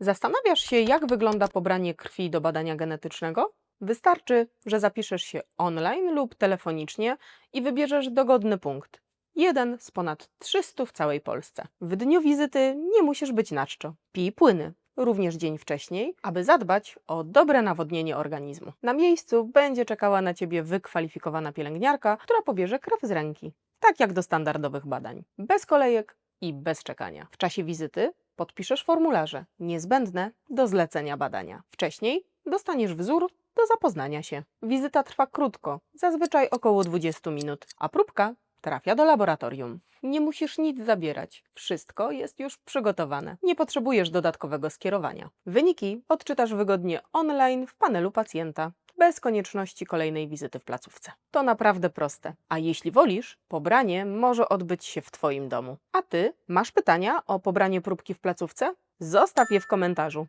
Zastanawiasz się, jak wygląda pobranie krwi do badania genetycznego? Wystarczy, że zapiszesz się online lub telefonicznie i wybierzesz dogodny punkt. Jeden z ponad 300 w całej Polsce. W dniu wizyty nie musisz być na czczo. Pij płyny, również dzień wcześniej, aby zadbać o dobre nawodnienie organizmu. Na miejscu będzie czekała na Ciebie wykwalifikowana pielęgniarka, która pobierze krew z ręki. Tak jak do standardowych badań. Bez kolejek i bez czekania. W czasie wizyty podpiszesz formularze niezbędne do zlecenia badania. Wcześniej dostaniesz wzór do zapoznania się. Wizyta trwa krótko, zazwyczaj około 20 minut, a próbka trafia do laboratorium. Nie musisz nic zabierać, wszystko jest już przygotowane. Nie potrzebujesz dodatkowego skierowania. Wyniki odczytasz wygodnie online w panelu pacjenta. Bez konieczności kolejnej wizyty w placówce. To naprawdę proste. A jeśli wolisz, pobranie może odbyć się w Twoim domu. A Ty masz pytania o pobranie próbki w placówce? Zostaw je w komentarzu.